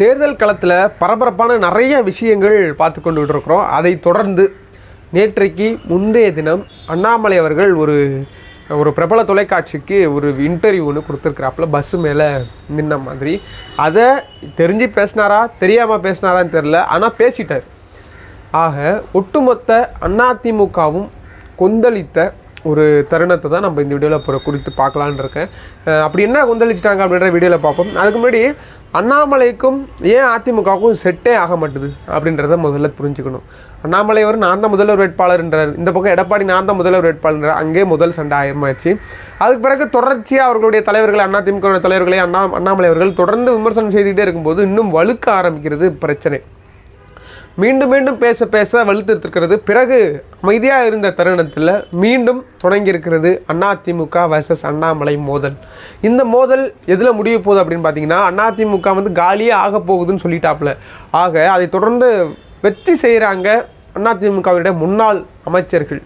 தேர்தல் களத்தில் பரபரப்பான நிறைய விஷயங்கள் பார்த்து கொண்டு இருக்கிறோம் அதை தொடர்ந்து நேற்றைக்கு முந்தைய தினம் அண்ணாமலை அவர்கள் ஒரு ஒரு பிரபல தொலைக்காட்சிக்கு ஒரு இன்டர்வியூ ஒன்று கொடுத்துருக்குறாப்புல பஸ்ஸு மேலே நின்ன மாதிரி. அதை தெரிஞ்சு பேசினாரா தெரியாமல் பேசினாரான்னு தெரில ஆனால் பேசிட்டார். ஆக ஒட்டுமொத்த அதிமுகவும் கொந்தளித்த ஒரு தருணத்தை தான் நம்ம இந்த வீடியோவில் இப்போ குறித்து பார்க்கலான்னு இருக்கேன். அப்படி என்ன கொந்தளிச்சிட்டாங்க அப்படின்ற வீடியோவில் பார்ப்போம். அதுக்கு முன்னாடி அண்ணாமலைக்கும் ஏன் அதிமுகவுக்கும் செட்டே ஆக மாட்டுது அப்படின்றத முதல்ல புரிஞ்சுக்கணும். அண்ணாமலை அவர் நான் தான் முதல்வர் வேட்பாளர்ன்றார். இந்த பக்கம் எடப்பாடி நான் தான் முதல்வர் வேட்பாளர்ன்றார். அங்கே முதல் சண்டை ஆயிரமாயிடுச்சு அதுக்கு பிறகு தொடர்ச்சியாக அவர்களுடைய தலைவர்கள் திமுக தலைவர்களை அண்ணா அண்ணாமலை அவர்கள் தொடர்ந்து விமர்சனம் செய்துக்கிட்டே இருக்கும்போது இன்னும் வலுக்க ஆரம்பிக்கிறது பிரச்சனை. மீண்டும் மீண்டும் பேச பேச வலுத்திருக்கிறது. பிறகு அமைதியாக இருந்த தருணத்தில் மீண்டும் தொடங்கியிருக்கிறது அதிமுக வர்சஸ் அண்ணாமலை மோதல். இந்த மோதல் எதில் முடிய போகுது அப்படின்னு பார்த்தீங்கன்னா அதிமுக வந்து காலியே ஆக போகுதுன்னு சொல்லிட்டாப்புல. ஆக அதை தொடர்ந்து வெற்றி செய்கிறாங்க அதிமுகவினுடைய முன்னாள் அமைச்சர்கள்.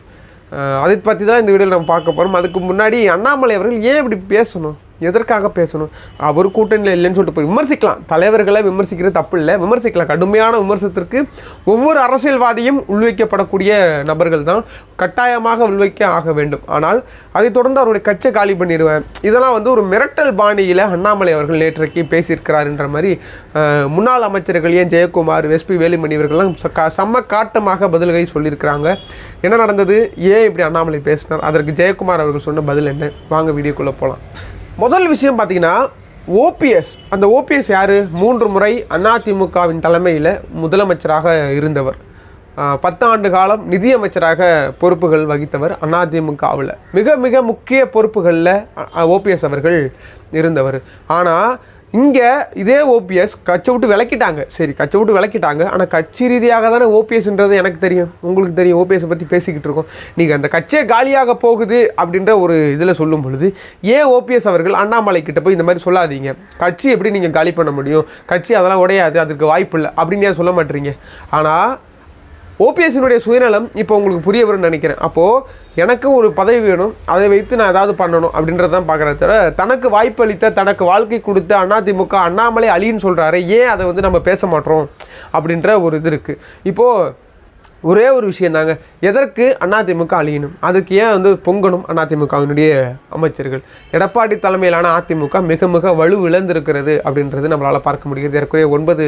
அதை பற்றி தான் இந்த வீடியோவில் நம்ம பார்க்க போகிறோம் அதுக்கு முன்னாடி அண்ணாமலை அவர்கள் ஏன் இப்படி பேசணும்? எதற்காக பேசணும்? அவர் கூட்டணியில் இல்லைன்னு சொல்லிட்டு போய் விமர்சிக்கலாம். தலைவர்களை விமர்சிக்கிறது தப்பு இல்லை விமர்சிக்கலாம் கடுமையான விமர்சனத்திற்கு ஒவ்வொரு அரசியல்வாதியும் உள்வைக்கப்படக்கூடிய நபர்கள் தான் கட்டாயமாக உள்வைக்க ஆக வேண்டும். ஆனால் அதைத் தொடர்ந்து அவருடைய கட்சியை காலி பண்ணிடுவேன். இதெல்லாம் வந்து ஒரு மிரட்டல் பாணியில் அண்ணாமலை அவர்கள் நேற்றைக்கு பேசியிருக்கிறார்ன்ற மாதிரி முன்னாள் அமைச்சர்கள் ஏன் ஜெயக்குமார் எஸ்பி வேலுமணி இவர்கள்லாம் ச- செம்ம காட்டமாக பதில்களை சொல்லியிருக்கிறாங்க. என்ன நடந்தது? ஏன் இப்படி அண்ணாமலை பேசினார்? அதற்கு ஜெயக்குமார் அவர்கள் சொன்ன பதில் என்ன? வாங்க வீடியோக்குள்ளே போகலாம் முதல் விஷயம் பார்த்தீங்கன்னா ஓபிஎஸ். அந்த ஓபிஎஸ் யார்? மூன்று முறை அதிமுகவின் தலைமையில் முதலமைச்சராக இருந்தவர். பத்தாண்டு ஆண்டு காலம் நிதியமைச்சராக பொறுப்புகள் வகித்தவர் அதிமுகவில். மிக மிக முக்கிய பொறுப்புகளில் ஓபிஎஸ் அவர்கள் இருந்தவர். ஆனால் இங்கே இதே ஓபிஎஸ் கட்சி விட்டு விளக்கிட்டாங்க. சரி கட்சி விட்டு விளக்கிட்டாங்க. ஆனால் கட்சி ரீதியாக தானே ஓபிஎஸ்ன்றது எனக்கு தெரியும். உங்களுக்கு தெரியும் ஓபிஎஸை பற்றி பேசிக்கிட்டு இருக்கோம். நீங்கள் அந்த கட்சியே காலியாக போகுது அப்படின்ற ஒரு இதில் சொல்லும் பொழுது ஏன் ஓபிஎஸ் அவர்கள் அண்ணாமலை கிட்ட போய் இந்த மாதிரி சொல்லாதீங்க? கட்சி எப்படி நீங்கள் காலி பண்ண முடியும்? கட்சி அதெல்லாம் உடையாது அதுக்கு வாய்ப்பு இல்லை அப்படின்னு ஏன் சொல்ல மாட்டீங்க? ஆனால் ஓபிஎஸ்னுடைய சுயநலம் இப்போ உங்களுக்கு புரிய வரும்னு நினைக்கிறேன். அப்போது எனக்கு ஒரு பதவி வேணும் அதை வைத்து நான் ஏதாவது பண்ணணும் அப்படின்றத தான் பார்க்குறேன் தவிர தனக்கு வாய்ப்பு அளித்த தனக்கு வாழ்க்கை கொடுத்த அதிமுக அண்ணாமலை அழின்னு சொல்கிறாரு ஏன் அதை வந்து நம்ம பேச மாட்டோம் அப்படின்ற ஒரு இது இருக்குது இப்போது ஒரே ஒரு விஷயம் தாங்க எதற்கு அதிமுக அழியணும்? அதுக்கு ஏன் வந்து பொங்கணும் அதிமுகவினுடைய அமைச்சர்கள்? எடப்பாடி தலைமையிலான அதிமுக மிக மிக வலு இழந்திருக்கிறது அப்படின்றது நம்மளால் பார்க்க முடிகிறது. ஏற்கனவே ஒன்பது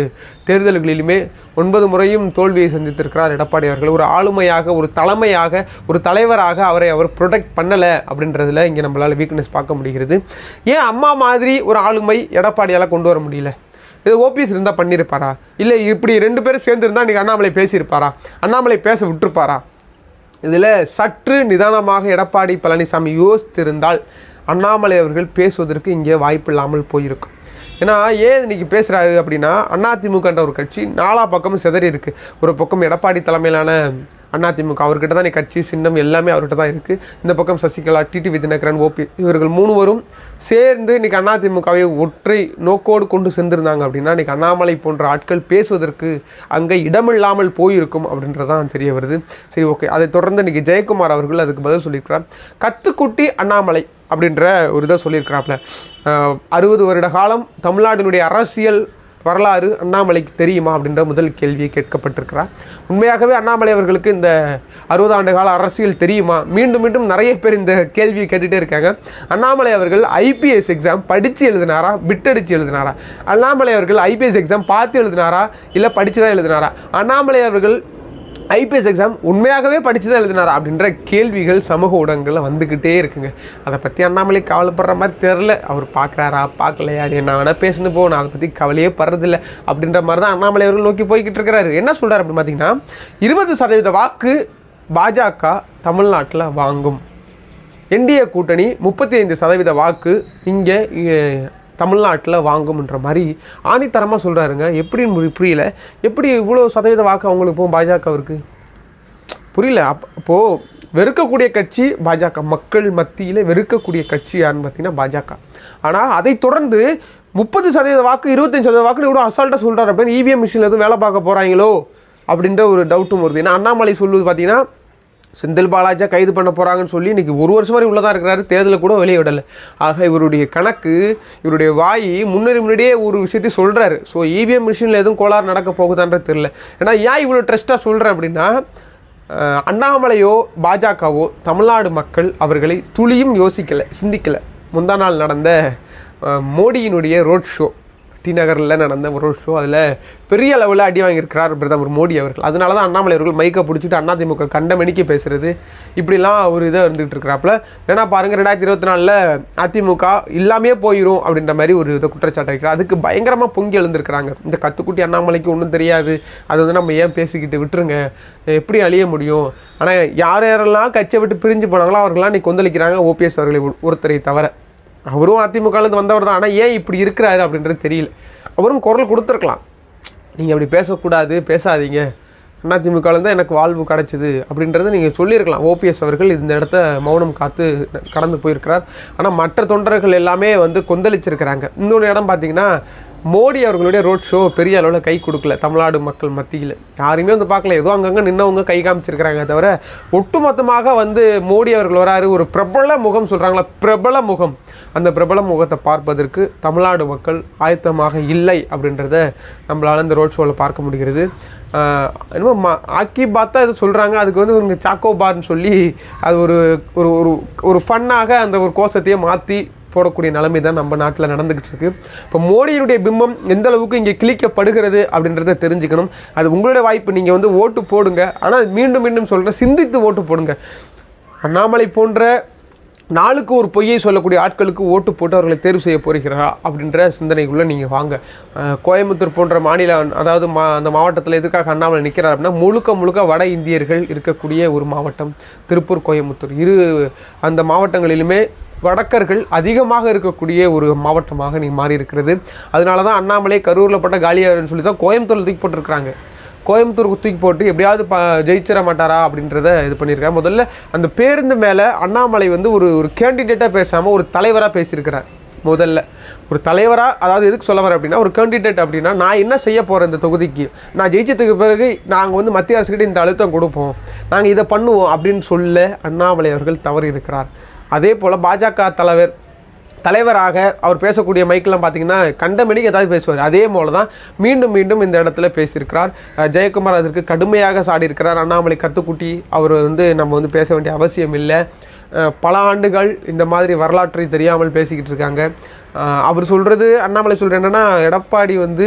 தேர்தல்களிலுமே ஒன்பது முறையும் தோல்வியை சந்தித்திருக்கிறார் எடப்பாடி அவர்கள். ஒரு ஆளுமையாக ஒரு தலைமையாக ஒரு தலைவராக அவரை அவர் ப்ரொடெக்ட் பண்ணலை அப்படின்றதுல இங்கே நம்மளால் வீக்னஸ் பார்க்க முடிகிறது. ஏன் அம்மா மாதிரி ஒரு ஆளுமை எடப்பாடியால் கொண்டு வர முடியல? இது ஓபிஎஸ் இருந்தால் பண்ணியிருப்பாரா இல்லை இப்படி ரெண்டு பேரும் சேர்ந்துருந்தா இன்றைக்கி அண்ணாமலை பேசியிருப்பாரா? அண்ணாமலை பேச விட்டுருப்பாரா? இதில் சற்று நிதானமாக எடப்பாடி பழனிசாமி யோசித்திருந்தால் அண்ணாமலை அவர்கள் பேசுவதற்கு இங்கே வாய்ப்பு இல்லாமல் போயிருக்கும் ஏன்னா ஏன் இன்னைக்கு பேசுகிறாரு அப்படின்னா அதிமுகன்ற ஒரு கட்சி நாலா பக்கமும் சிதறி இருக்குது ஒரு பக்கம் எடப்பாடி தலைமையிலான அதிமுக அவர்கிட்ட தான் கட்சி சின்னம் எல்லாமே அவர்கிட்ட தான் இருக்குது இந்த பக்கம் சசிகலா டிடி தினகரன் ஓபி இவர்கள் மூணுவரும் சேர்ந்து இன்னைக்கு அதிமுகவை ஒற்றை நோக்கோடு கொண்டு சென்றிருந்தாங்க அப்படின்னா இன்றைக்கி அண்ணாமலை போன்ற ஆட்கள் பேசுவதற்கு அங்கே இடமில்லாமல் போயிருக்கும் அப்படின்றதான் தெரிய வருது. சரி ஓகே. அதை தொடர்ந்து இன்னைக்கு ஜெயக்குமார் அவர்கள் அதுக்கு பதில் சொல்லியிருக்கிறார். கத்துக்குட்டி அண்ணாமலை அப்படின்ற ஒரு இதை சொல்லியிருக்கிறாப்புல. அறுபது வருட காலம் தமிழ்நாட்டினுடைய அரசியல் வரலாறு அண்ணாமலைக்கு தெரியுமா அப்படின்ற முதல் கேள்வியை கேட்கப்பட்டிருக்கிறார். உண்மையாகவே அண்ணாமலை அவர்களுக்கு இந்த அறுபது ஆண்டு கால அரசியல் தெரியுமா? மீண்டும் மீண்டும் நிறைய பேர் இந்த கேள்வியை கேட்டுகிட்டே இருக்காங்க. அண்ணாமலை அவர்கள் ஐபிஎஸ் எக்ஸாம் படித்து எழுதினாரா? பிட்டடிச்சு எழுதினாரா? அண்ணாமலை அவர்கள் ஐபிஎஸ் எக்ஸாம் பார்த்து எழுதினாரா? இல்லை படித்து தான் எழுதினாரா? அண்ணாமலை அவர்கள் ஐபிஎஸ் எக்ஸாம் உண்மையாகவே படித்து தான் எழுதினார் அப்படின்ற கேள்விகள் சமூக ஊடகங்களில் வந்துக்கிட்டே இருக்குங்க. அதை பற்றி அண்ணாமலை கவலைப்படுற மாதிரி தெரில அவர் பார்க்குறாரா பார்க்கலையா? நீ என்ன வேணால் பேசுன்னு போ நான் அதை பற்றி கவலையே படுறதில்ல. அப்படின்ற மாதிரி தான் அண்ணாமலை அவர்கள் நோக்கி போய்கிட்டு இருக்கிறாரு. என்ன சொல்கிறார் அப்படின்னு பார்த்தீங்கன்னா இருபது சதவீத வாக்கு பாஜக தமிழ்நாட்டில் வாங்கும். என்டிஏ கூட்டணி முப்பத்தி ஐந்து சதவீத வாக்கு இங்கே தமிழ்நாட்டில் வாங்கும்ன்ற மாதிரி ஆணித்தரமாக சொல்கிறாருங்க எப்படின்னு புரியல. எப்படி இவ்வளோ சதவீத வாக்கு அவங்களுக்கு போகும் பாஜகவிற்கு? புரியல. அப் அப்போது வெறுக்கக்கூடிய கட்சி பாஜக. மக்கள் மத்தியில் வெறுக்கக்கூடிய கட்சி யாருன்னு பார்த்தீங்கன்னா பாஜக. ஆனால் அதை தொடர்ந்து முப்பது சதவீத வாக்கு இருபத்தஞ்சு சதவீத வாக்கு இவ்வளோ அசால்ட்டாக சொல்கிறார் அப்படின்னு இவிஎம் மிஷினில் எதுவும் வேலை பார்க்க போகிறாங்களோ அப்படின்ற ஒரு டவுட்டும் வருது. ஏன்னா அண்ணாமலை சொல்லுவது பார்த்தீங்கன்னா செந்தில் பாலாஜா கைது பண்ண போகிறாங்கன்னு சொல்லி இன்றைக்கி ஒரு வருஷம் வரை உள்ளதாக இருக்கிறாரு. தேர்தலில் கூட வெளியே விடலை. ஆக இவருடைய கணக்கு இவருடைய வாய் முன்னாடி முன்னாடியே ஒரு விஷயத்தை சொல்கிறாரு ஸோ இவிஎம் மிஷினில் எதுவும் கோளாறு நடக்க போகுதான்றது தெரில ஏன்னா ஏன் இவ்வளோ ட்ரெஸ்ட்டாக சொல்கிறேன் அப்படின்னா அண்ணாமலையோ பாஜகவோ தமிழ்நாடு மக்கள் அவர்களை துளியும் யோசிக்கலை சிந்திக்கலை. முந்தா நாள் நடந்த மோடியினுடைய ரோட் ஷோ டி நகரில் நடந்த ஒரு ஷோ அதில் பெரிய அளவில் அடி வாங்கியிருக்கிறார் பிரதமர் மோடி அவர்கள். அதனால தான் அண்ணாமலை அவர்கள் மைக்கை பிடிச்சிட்டு அதிமுக கண்டமணிக்கு பேசுறது. இப்படிலாம் ஒரு இதாக இருந்துகிட்டு இருக்கிறாப்புல. ஏன்னா பாருங்கள் ரெண்டாயிரத்தி இருபத்தி நாலில் அதிமுக இல்லாமே போயிடும் அப்படின்ற மாதிரி ஒரு இதை குற்றச்சாட்டு வைக்கிறார். அதுக்கு பயங்கரமாக பொங்கி எழுந்திருக்கிறாங்க. இந்த கத்துக்குட்டி அண்ணாமலைக்கு ஒன்றும் தெரியாது. அது வந்து நம்ம ஏன் பேசிக்கிட்டு விட்டுருங்க? எப்படி அழிய முடியும்? ஆனால் யார் யாரெல்லாம் கட்சியை விட்டு பிரிஞ்சு போனாங்களோ அவர்களாம் இன்னைக்கு கொந்தளிக்கிறாங்க. ஓபிஎஸ் அவர்களை ஒருத்தரை தவிர. அவரும் அதிமுகலேருந்து வந்தவர் தான். ஆனால் ஏன் இப்படி இருக்கிறாரு அப்படின்றது தெரியல. அவரும் குரல் கொடுத்துருக்கலாம். நீங்கள் அப்படி பேசக்கூடாது பேசாதீங்க. அதிமுகலேருந்து எனக்கு வாழ்வு கிடைச்சிது அப்படின்றத நீங்கள் சொல்லியிருக்கலாம். ஓபிஎஸ் அவர்கள் இந்த இடத்த மௌனம் காத்து கடந்து போயிருக்கிறார். ஆனால் மற்ற தொண்டர்கள் எல்லாமே வந்து கொந்தளிச்சிருக்கிறாங்க. இன்னொரு இடம் பார்த்தீங்கன்னா மோடி அவர்களுடைய ரோட் ஷோ பெரிய அளவில் கை கொடுக்கல. தமிழ்நாடு மக்கள் மத்தியில். யாருமே வந்து பார்க்கல. ஏதோ அங்கங்கே நின்னவங்க கை காமிச்சிருக்கிறாங்க தவிர ஒட்டுமொத்தமாக வந்து மோடி அவர்கள் வராரு. ஒரு பிரபல முகம் சொல்கிறாங்களா பிரபல முகம். அந்த பிரபல முகத்தை பார்ப்பதற்கு தமிழ்நாடு மக்கள் ஆயத்தமாக இல்லை அப்படின்றத நம்மளால் இந்த ரோட் ஷோவில் பார்க்க முடிகிறது. என்னமோ மா ஆக்கி பார்த்தா இது சொல்கிறாங்க அதுக்கு வந்து இவங்க சாக்கோ பார்னு சொல்லி அது ஒரு ஒரு ஒரு ஒரு ஃபன்னாக அந்த ஒரு கோஷத்தையே மாற்றி போடக்கூடிய நிலைமை தான் நம்ம நாட்டில் நடந்துக்கிட்டு இருக்கு. இப்போ மோடியினுடைய பிம்பம் எந்த அளவுக்கு இங்கே கிழிக்கப்படுகிறது அப்படின்றத தெரிஞ்சுக்கணும். அது உங்களுடைய வாய்ப்பு. நீங்கள் வந்து ஓட்டு போடுங்க. ஆனால் மீண்டும் மீண்டும் சொல்கிறேன் சிந்தித்து ஓட்டு போடுங்க. அண்ணாமலை போன்ற நாளுக்கு ஒரு பொய்யை சொல்லக்கூடிய ஆட்களுக்கு ஓட்டு போட்டு அவர்களை தேர்வு செய்ய போகிறீர்களா அப்படின்ற சிந்தனைக்குள்ளே நீங்கள் வாங்க. கோயம்புத்தூர் போன்ற மாநில அதாவது மா அந்த மாவட்டத்தில் எதுக்காக அண்ணாமலை நிற்கிறார் அப்படின்னா முழுக்க முழுக்க வட இந்தியர்கள் இருக்கக்கூடிய ஒரு மாவட்டம் திருப்பூர் கோயம்புத்தூர். இரு அந்த மாவட்டங்களிலுமே வடக்கர்கள் அதிகமாக இருக்கக்கூடிய ஒரு மாவட்டமாக நீ மாறி இருக்கிறது அதனால தான் அண்ணாமலை கரூரில் பட்ட காலியாருன்னு சொல்லி தான் கோயம்புத்தூரில் தூக்கி போட்டிருக்கிறாங்க. கோயம்புத்தூருக்கு தூக்கி போட்டு எப்படியாவது ப ஜெயிச்சிட மாட்டாரா அப்படின்றத இது பண்ணியிருக்காரு. முதல்ல அந்த பேருந்து மேலே அண்ணாமலை வந்து ஒரு ஒரு கேண்டிடேட்டாக பேசாமல் ஒரு தலைவராக பேசியிருக்கிறார். முதல்ல. ஒரு தலைவராக அதாவது எதுக்கு சொல்ல வரேன் அப்படின்னா ஒரு கேண்டிடேட் அப்படின்னா நான் என்ன செய்ய போகிறேன் இந்த தொகுதிக்கு? நான் ஜெயிச்சதுக்கு பிறகு நாங்கள் வந்து மத்திய அரசுக்கிட்ட இந்த அழுத்தம் கொடுப்போம். நாங்கள் இதை பண்ணுவோம் அப்படின்னு சொல்ல அண்ணாமலை அவர்கள் தவறி இருக்கிறார் அதே போல் பாஜக தலைவர் தலைவராக அவர் பேசக்கூடிய மைக்கெல்லாம் பார்த்தீங்கன்னா கண்டமணிக்கு ஏதாவது பேசுவார். அதே போல தான் மீண்டும் மீண்டும் இந்த இடத்துல பேசியிருக்கிறார். ஜெயக்குமார் அதற்கு கடுமையாக சாடி இருக்கிறார் அண்ணாமலை கத்துக்குட்டி அவர் வந்து நம்ம வந்து பேச வேண்டிய அவசியம் இல்லை. பல ஆண்டுகள் இந்த மாதிரி வரலாற்றை தெரியாமல் பேசிக்கிட்டு இருக்காங்க. அவர் சொல்கிறது அண்ணாமலை சொல்கிற என்னன்னா எடப்பாடி வந்து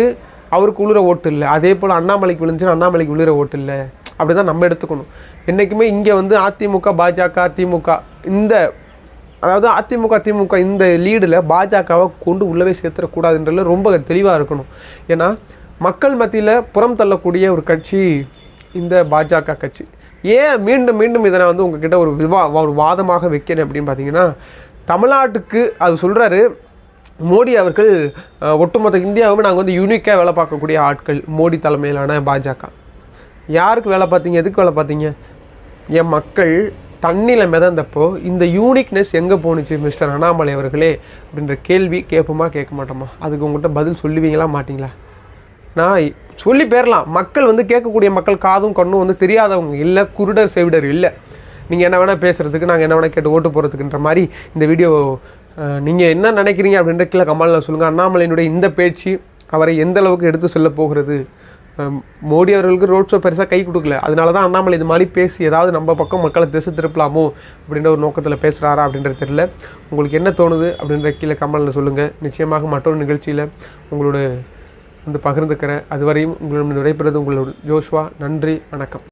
அவருக்கு விழுற ஓட்டு இல்லை. அதே போல் அண்ணாமலைக்கு விழுந்துச்சுன்னா அண்ணாமலைக்கு விழுற ஓட்டு இல்லை. அப்படி தான் நம்ம எடுத்துக்கணும். என்றைக்குமே இங்கே வந்து அதிமுக பாஜக திமுக இந்த அதாவது அதிமுக திமுக இந்த லீடில் பாஜகவை கொண்டு உள்ளவே சேர்த்துடக்கூடாதுன்றது ரொம்ப தெளிவாக இருக்கணும். ஏன்னா மக்கள் மத்தியில் புறம் தள்ளக்கூடிய ஒரு கட்சி இந்த பாஜக கட்சி. ஏன் மீண்டும் மீண்டும் இதை நான் வந்து உங்ககிட்ட ஒரு விவா ஒரு வாதமாக வைக்கிறேன் அப்படின்னு பார்த்தீங்கன்னா தமிழ்நாட்டுக்கு அது சொல்கிறாரு மோடி அவர்கள் ஒட்டுமொத்த இந்தியாவுமே நாங்கள் வந்து யூனிக்காக வேலை பார்க்கக்கூடிய ஆட்கள் மோடி தலைமையிலான பாஜக. யாருக்கு வேலை பார்த்தீங்க? எதுக்கு வேலை பார்த்தீங்க? என் மக்கள் தண்ணியில் மிதந்தப்போ இந்த யூனிக்னஸ் எங்கே போணுச்சு மிஸ்டர் அண்ணாமலை அவர்களே? அப்படின்ற கேள்வி கேட்போமா கேட்க மாட்டோமா? அதுக்கு உங்கள்கிட்ட பதில் சொல்லுவீங்களா மாட்டிங்களா? நான் சொல்லி பேரலாம். மக்கள் வந்து கேட்கக்கூடிய மக்கள் காதும் கண்ணும் வந்து தெரியாதவங்க இல்லை குருடர் செவிடர் இல்லை. நீங்கள் என்ன வேணால் பேசுகிறதுக்கு நாங்கள் என்ன வேணால் கேட்டு ஓட்டு போகிறதுக்குன்ற மாதிரி இந்த வீடியோ நீங்கள் என்ன நினைக்கிறீங்க அப்படின்ற கீழே கமாலில் சொல்லுங்கள் அண்ணாமலையினுடைய இந்த பேச்சு அவரை எந்த அளவுக்கு எடுத்து சொல்ல போகிறது? மோடி அவர்களுக்கு ரோட் ஷோ பெருசாக கை கொடுக்கல. அதனால தான் அண்ணாமலை இது மாதிரி பேசி ஏதாவது நம்ம பக்கம் மக்களை திசை திருப்பலாமோ அப்படின்ற ஒரு நோக்கத்தில் பேசுகிறாரா அப்படின்றது தெரியல. உங்களுக்கு என்ன தோணுது அப்படின்ற கீழே கமலில் சொல்லுங்கள் நிச்சயமாக மற்றொரு நிகழ்ச்சியில் உங்களோட வந்து பகிர்ந்துக்கிறேன். அதுவரையும் உங்களிடம் விடைபெறுவது உங்களோட ஜோஷ்வா. நன்றி வணக்கம்.